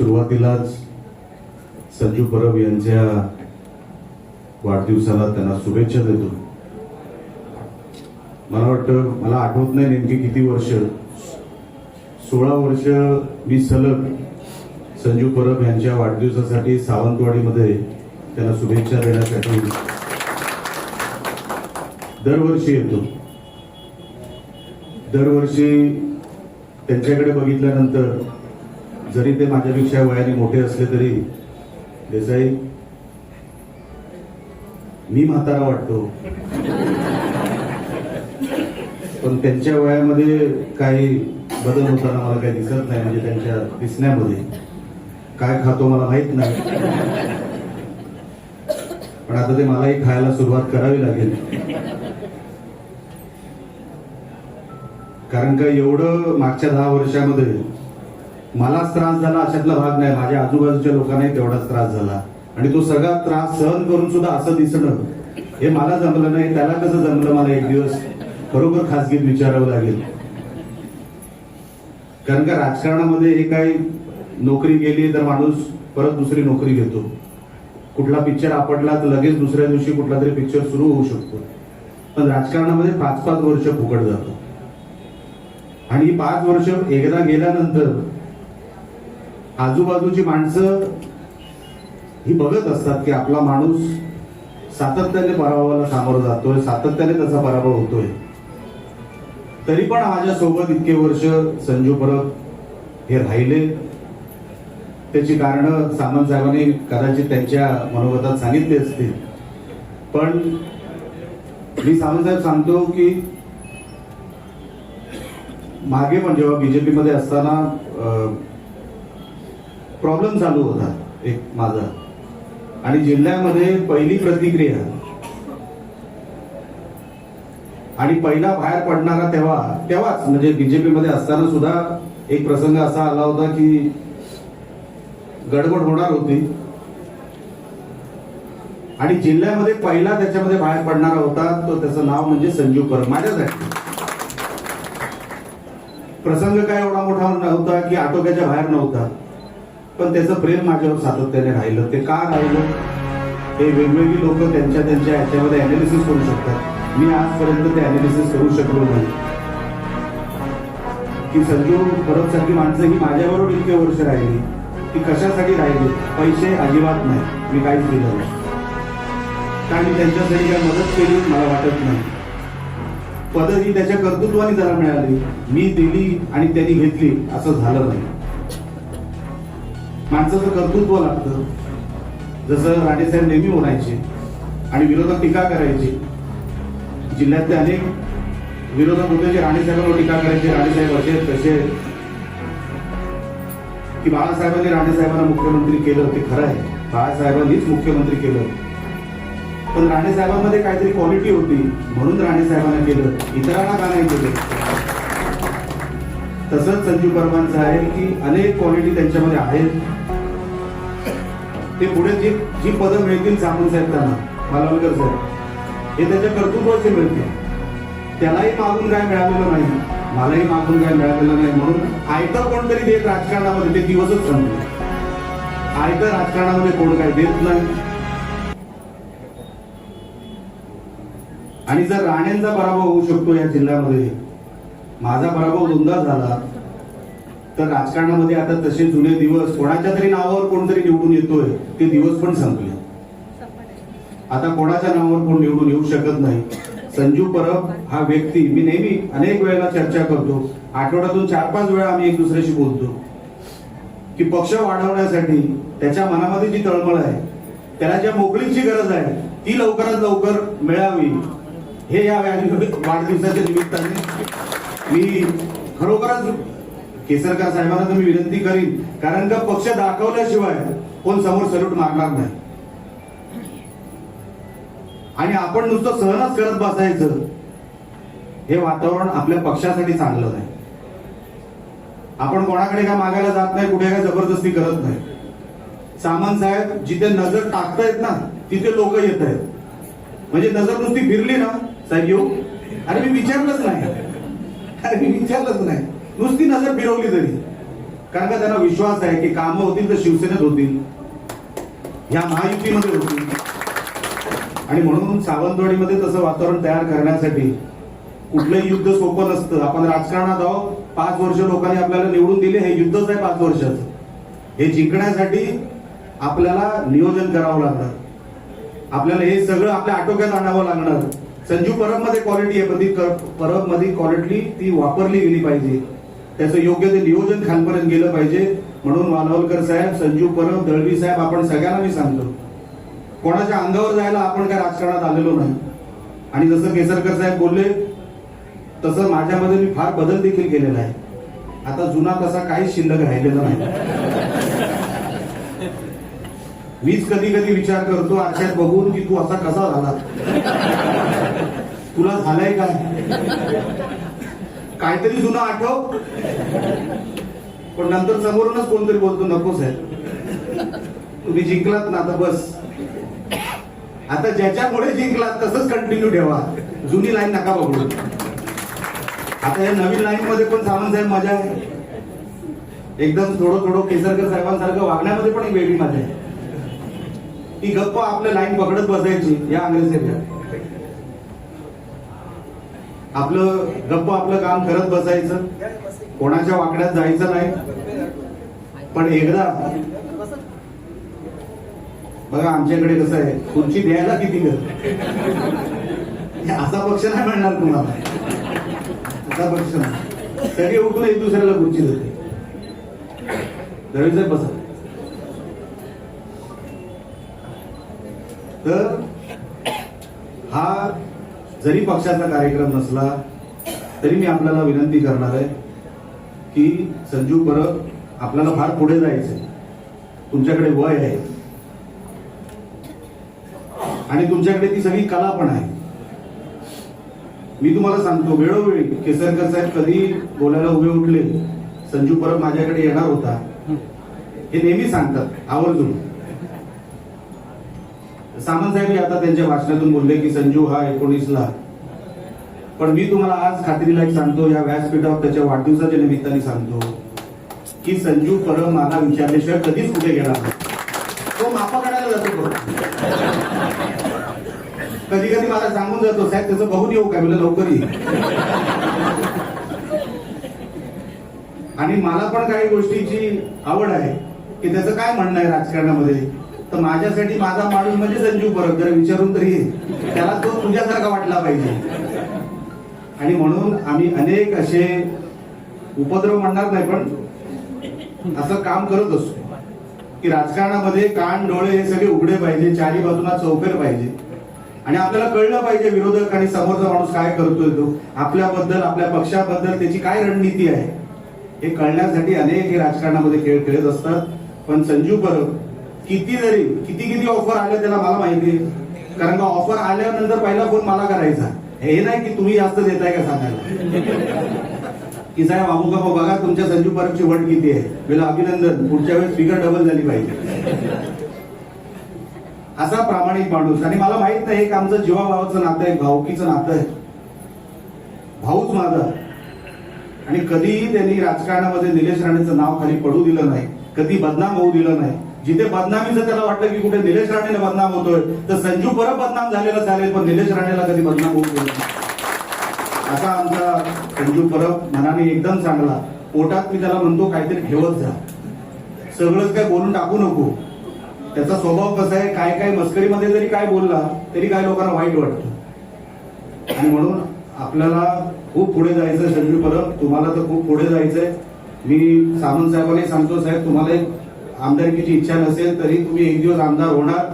सुरुवातीलाच संजू परब यांच्या वाढदिवसाला त्यांना शुभेच्छा देतो. मला वाटतं मला आठवत नाही नेमकी किती वर्ष. सोळा वर्ष मी सलग संजू परब यांच्या वाढदिवसासाठी सावंतवाडीमध्ये त्यांना शुभेच्छा देण्यासाठी दरवर्षी येतो. दरवर्षी त्यांच्याकडे बघितल्यानंतर जरी ते माझ्यापेक्षा वयाने मोठे असले तरी देसाई मी म्हातारा वाटतो. पण त्यांच्या वयामध्ये काही बदल होताना मला काही दिसत नाही म्हणजे त्यांच्या दिसण्यामध्ये. काय खातो मला माहीत नाही. पण आता ते मलाही खायला सुरुवात करावी लागेल. कारण का एवढं मागच्या दहा वर्षामध्ये मलाच त्रास झाला अशातला भाग नाही. माझ्या आजूबाजूच्या लोकांनाही तेवढाच त्रास झाला. आणि तो सगळा त्रास सहन करून सुद्धा असं दिसणं हे मला जमलं नाही. त्याला कसं जमलं मला एक दिवस? खरोखर खासगीत विचारावं लागेल. कारण का राजकारणामध्ये हे काही नोकरी गेली तर माणूस परत दुसरी नोकरी घेतो. कुठला पिक्चर आपटला तर लगेच दुसऱ्या दिवशी कुठला तरी पिक्चर सुरू होऊ शकतो. पण राजकारणामध्ये पाच पाच वर्ष फुकट जातो. आणि पाच वर्ष एकदा गेल्यानंतर आजूबाजूची माणसं ही बघत असतात की आपला माणूस सातत्याने पराभवाला सामोरं जातोय सातत्याने त्याचा पराभव होतोय. तरी पण माझ्या सोबत इतके वर्ष संजू परब हे राहिले. त्याची कारण सामंत साहेबांनी कदाचित त्यांच्या मनोगतात सांगितली असतील. पण मी सामंत साहेब सांगतो की मागे पण जेव्हा बीजेपी मध्ये असताना प्रॉब्लेम चालू होता एक माझा. आणि जिल्ह्यामध्ये पहिली प्रतिक्रिया. आणि पहिला बाहेर पडणारा तेव्हा तेव्हाच म्हणजे बीजेपी मध्ये असताना सुद्धा एक प्रसंग असा आला होता की गडबड होणार होती. आणि जिल्ह्यामध्ये पहिला त्याच्यामध्ये बाहेर पडणारा होता तो त्याचं नाव म्हणजे संजीव परब माझ्यासाठी. प्रसंग काय एवढा मोठा नव्हता की आटोक्याच्या बाहेर नव्हता. पण त्याचं प्रेम माझ्यावर सातत्याने राहिलं. ते का राहिलं? हे वेगवेगळी लोक त्यांच्या त्यांच्या ह्याच्यामध्ये अनालिसिस करू शकतात. मी आजपर्यंत ते अनालिसिस करू शकलो नाही. की संजू परब सारखी माणसं ही माझ्याबरोबर इतके वर्ष राहिली. ती कशासाठी राहिली? पैसे अजिबात नाही. मी काहीच दिलं नाही. कारण मी त्यांच्यासाठी काय मदत केली मला वाटत नाही. पद ही त्याच्या कर्तृत्वाने जरा मिळाली. मी दिली आणि त्यांनी घेतली. असं झालं नाही. माणसाचं कर्तृत्व लागतं. जसं राणेसाहेब नेहमी म्हणायचे आणि विरोधक टीका करायचे. जिल्ह्यातले अनेक विरोधक होते जे राणेसाहेबांवर टीका करायचे राणेसाहेब असे आहेत, तसे. आहेत. की बाळासाहेबांनी राणेसाहेबांना मुख्यमंत्री केलं ते खरं आहे. बाळासाहेबांनीच मुख्यमंत्री केलं. पण राणेसाहेबांमध्ये काहीतरी क्वालिटी होती. म्हणून राणेसाहेबांना केलं. इतरांना का नाही केलं? तसंच संजीव परमांचं आहे की अनेक क्वालिटी त्यांच्यामध्ये आहेत. ते पुढे जी जी पदं मिळतील सामंत साहेब त्यांना मालवणकर साहेब हे त्याच्या कर्तृत्वाचे मिळते त्यालाही मागून काय मिळालेलं नाही. मलाही मागून काय मिळालेलं नाही म्हणून आयता कोणतरी देत राजकारणामध्ये ते दिवसच संपले. आयता राजकारणामध्ये कोण काय देत नाही. आणि जर राणेंचा पराभव होऊ शकतो या जिल्ह्यामध्ये माझा पराभव दोनदा झाला. तर राजकारणामध्ये आता तसे जुने दिवस कोणाच्या तरी नावावर कोणतरी निवडून येतोय ते दिवस पण संपले. आता कोणाच्या नावावर कोण निवडून येऊ शकत नाही? संजू परब हा व्यक्ती मी नेहमी अनेक वेळेला चर्चा करतो. आठवड्यातून चार पाच वेळा आम्ही एक दुसऱ्याशी बोलतो. की पक्ष वाढवण्यासाठी त्याच्या मनामध्ये जी तळमळ आहे त्याला ज्या मोकळीची गरज आहे ती लवकरात लवकर मिळावी. हे या वाढदिवसाच्या निमित्ताने. मी खरोखरच केसरकर साहेबांना तर मी विनंती करीन कारण का पक्ष दाखवल्याशिवाय कोण समोर सल्यूट मारणार नाही. आणि आपण नुसतं सहनच करत बसायचं हे वातावरण आपल्या पक्षासाठी चांगलं नाही. आपण कोणाकडे काय मागायला जात नाही कुठे काय जबरदस्ती करत नाही. सामंत साहेब जिथे नजर टाकतायत ना तिथे लोक येत आहेत म्हणजे नजर नुसती फिरली ना साहेब येऊ? अरे मी विचारलंच नाही. अरे मी विचारलंच नाही. नुसती नजर फिरवली तरी. कारण का त्यांना विश्वास आहे की कामं होतील तर शिवसेनेत होतील. या महायुतीमध्ये होतील. आणि म्हणून सावंतवाडीमध्ये तसं वातावरण तयार करण्यासाठी कुठलंही युद्ध सोपं नसतं. आपण राजकारणात आहोत. पाच वर्ष लोकांनी आपल्याला निवडून दिले. हे युद्धच आहे पाच वर्षाचं. हे जिंकण्यासाठी आपल्याला नियोजन करावं लागणार. आपल्याला हे सगळं आपल्या आटोक्यात आणावं लागणार. संजू परबमध्ये क्वालिटी आहे पण ती परबमध्ये क्वालिटी ती वापरली गेली पाहिजे. त्याचं योग्य ते नियोजन खालपर्यंत गेलं पाहिजे. म्हणून मानवलकर साहेब संजू परब दळवी साहेब आपण सगळ्यांना मी सांगतो. कोणाच्या अंगावर जायला आपण काय राजकारणात आलेलो नाही. आणि जसं केसरकर साहेब बोलले तसं माझ्यामध्ये मी फार बदल देखील केलेला आहे. आता जुना तसा काहीच शिल्लक राहिलेला नाही. मीच कधी कधी विचार करतो आरशात बघून की तू असा कसा झाला? तुला झालंय काय? काहीतरी जुनं आठव. पण नंतर समोरूनच कोणतरी बोलतो नको साहेब. तुम्ही जिंकलात ना आता बस. आता ज्याच्यामुळे जिंकलात तसंच कंटिन्यू ठेवा. जुनी लाईन नका बघू. आता या नवीन लाईन मध्ये पण सावंत साहेब मजा आहे. एकदम थोडं थोडं केसरकर साहेबांसारखं वागण्यामध्ये पण एक वेगळी मजा आहे. ती गप्प आपल्या लाईन पकडत बसायची या अंग्रेज आपलं गप्प आपलं काम करत बसायचं. कोणाच्या वाकड्यात जायचं नाही. पण एकदा बघा आमच्याकडे कसं आहे खुर्ची द्यायला किती ग असा पक्ष नाही मिळणार तुम्हाला. असा पक्ष नाही. सगळे उठून एक दुसऱ्याला खुर्ची देते दळवी बसा. तर हा जरी पक्षाचा कार्यक्रम नसला तरी मी आपल्याला विनंती करणार आहे की संजू परब आपल्याला फार पुढे जायचंय. तुमच्याकडे वय आहे. आणि तुमच्याकडे ती सगळी कला पण आहे. मी तुम्हाला सांगतो वेळोवेळी केसरकर साहेब कधी बोलायला उभे उठले संजू परब माझ्याकडे येणार होता. हे नेहमी सांगतात आवर्जून. सामंत साहेब आता त्यांच्या भाषणातून बोलले की संजू हा एकोणीसला. पण मी तुम्हाला आज खात्रीला एक सांगतो या व्यासपीठावर त्याच्या वाढदिवसाच्या निमित्ताने सांगतो की संजू परब मला विचारल्याशिवाय कधीच कुठे गेला तो मापा काढायला जातो कधी कधी मला सांगून जातो साहेब त्याचं बघून येऊ काय म्हणजे लवकर आणि मला पण काही गोष्टीची आवड आहे की त्याचं काय म्हणणं आहे राजकारणामध्ये? तर माझ्यासाठी माझा माणूस म्हणजे संजीव परब जरा विचारून तरी त्याला तो तुझ्यासारखा वाटला पाहिजे. आणि म्हणून आम्ही अनेक असे उपद्रव म्हणणार नाही पण असं काम करत असतो की राजकारणामध्ये कान डोळे हे सगळे उघडे पाहिजे चारी बाजूला चौफेर पाहिजे. आणि आपल्याला कळलं पाहिजे विरोधक आणि समोरचा माणूस काय करतोय तो. आपल्याबद्दल आपल्या पक्षाबद्दल त्याची काय रणनीती आहे? हे कळण्यासाठी अनेक हे राजकारणामध्ये खेळ खेळत असतात. पण संजू परब किती जरी किती किती ऑफर आल्या त्याला मला माहिती कारण का ऑफर आल्यानंतर पहिला फोन मला करायचा. हे नाही की तुम्ही जास्त देताय का सांगायला. की साहेब अमुक अमुक बघा तुमच्या संजू परबची वट किती आहे. मला अभिनंदन. पुढच्या वेळेस फिगर डबल झाली पाहिजे. असा प्रामाणिक माणूस. आणि मला माहीत नाही एक आमचं जीवाभावाचं नातं आहे भाऊकीचं नातं आहे. भाऊच माझा. आणि कधीही त्यांनी राजकारणामध्ये निलेश राणेचं नाव खाली पडू दिलं नाही कधी बदनाम होऊ दिलं नाही. जिथे बदनामीचं त्याला वाटलं की कुठे निलेश राणेला बदनाम होतोय तर संजू परब बदनाम झालेला चालेल पण निलेश राणेला कधी बदनाम होत नाही. असा आमचा संजू परब मनाने एकदम चांगला. पोटात मी त्याला म्हणतो काहीतरी ठेवत जा. सगळंच काय बोलून टाकू नको. त्याचा स्वभाव कसा आहे काय काय मस्करीमध्ये जरी काय बोलला तरी काय लोकांना वाईट वाटतं. आणि म्हणून आपल्याला खूप पुढे जायचं संजू परब तुम्हाला तर खूप पुढे जायचंय. मी सामंत साहेबांनी सांगतो साहेब तुम्हाला एक आमदारकीची इच्छा नसेल तरी तुम्ही एक दिवस आमदार होणार.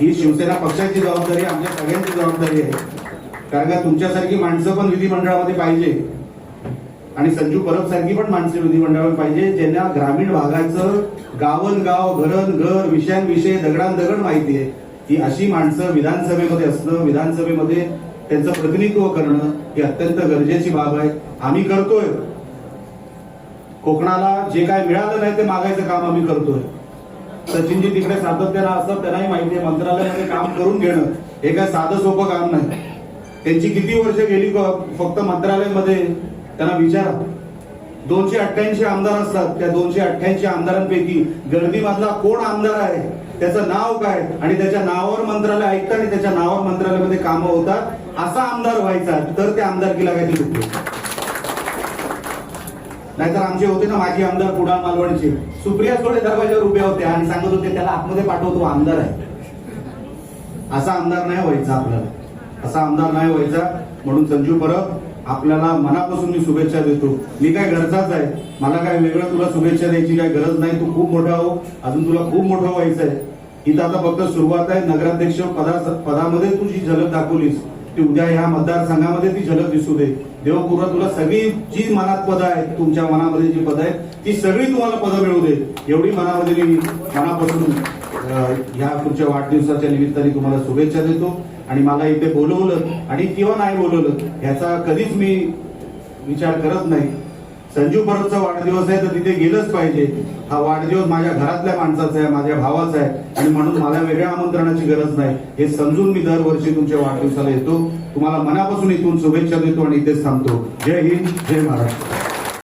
ही शिवसेना पक्षाची जबाबदारी आमच्या सगळ्यांची जबाबदारी आहे. कारण का तुमच्यासारखी माणसं पण विधिमंडळामध्ये पाहिजे. आणि संजू परब सारखी पण माणसं विधिमंडळामध्ये पाहिजे ज्यांना ग्रामीण भागाचं गावन गाव घरन घर विषयांविषयी दगडान दगड माहिती आहे. ही अशी माणसं विधानसभेमध्ये असणं विधानसभेमध्ये त्यांचं प्रतिनिधित्व करणं ही अत्यंत गरजेची बाब आहे. आम्ही करतोय. कोकणाला जे काय मिळालं नाही ते मागायचं काम आम्ही करतोय. सचिनजी तिकडे सातत्याला असतात त्यांनाही माहिती आहे मंत्रालयामध्ये काम करून घेणं हे काय साधं सोपं काम नाही. त्यांची किती वर्ष गेली फक्त मंत्रालयामध्ये? त्यांना विचारा. दोनशे अठ्ठ्याऐंशी आमदार असतात त्या दोनशे अठ्ठ्याऐंशी आमदारांपैकी गर्दीमधला कोण आमदार आहे? त्याचं नाव काय? आणि त्याच्या नावावर मंत्रालय ऐकतं आणि त्याच्या नावावर मंत्रालयामध्ये कामं होतात असा आमदार व्हायचा तर त्या आमदारकीला काहीतरी उपयोग नाहीतर आमचे होते ना माजी आमदार कुडाळ मालवणचे. सुप्रिया थोडे दरवाजावर उभ्या होत्या आणि सांगत होते त्याला आतमध्ये पाठवतो आमदार आहे. असा आमदार नाही व्हायचा आपल्याला. असा आमदार नाही व्हायचा. म्हणून संजू परब आपल्याला मनापासून मी शुभेच्छा देतो. मी काय घरचाच आहे. मला काय वेगळं तुला शुभेच्छा द्यायची काय गरज नाही. तू खूप मोठा हो. अजून तुला खूप मोठं व्हायचं आहे इथं आता फक्त सुरुवात आहे. नगराध्यक्ष पदा पदामध्ये तू झलक दाखवलीस. ती उद्या ह्या मतदारसंघामध्ये ती झलक दिसू दे. देवपूर्व तुला सगळी जी मनात पदं आहेत तुमच्या मनामध्ये जी पदं आहेत ती सगळी तुम्हाला पदं मिळू दे. एवढी मनामध्ये मी मनापासून ह्या पुढच्या वाढदिवसाच्या निमित्ताने तुम्हाला शुभेच्छा देतो. आणि मला इथे बोलवलं आणि किंवा नाही बोलवलं ह्याचा कधीच मी विचार करत नाही. संजू परबचा वाढदिवस आहे तर तिथे गेलंच पाहिजे. हा वाढदिवस माझ्या घरातल्या माणसाचा आहे माझ्या भावाचा आहे. आणि म्हणून मला वेगळ्या आमंत्रणाची गरज नाही. हे समजून मी दरवर्षी तुमच्या वाढदिवसाला येतो. तुम्हाला मनापासून इथून शुभेच्छा देतो आणि इथेच थांबतो. जय हिंद जय महाराष्ट्र.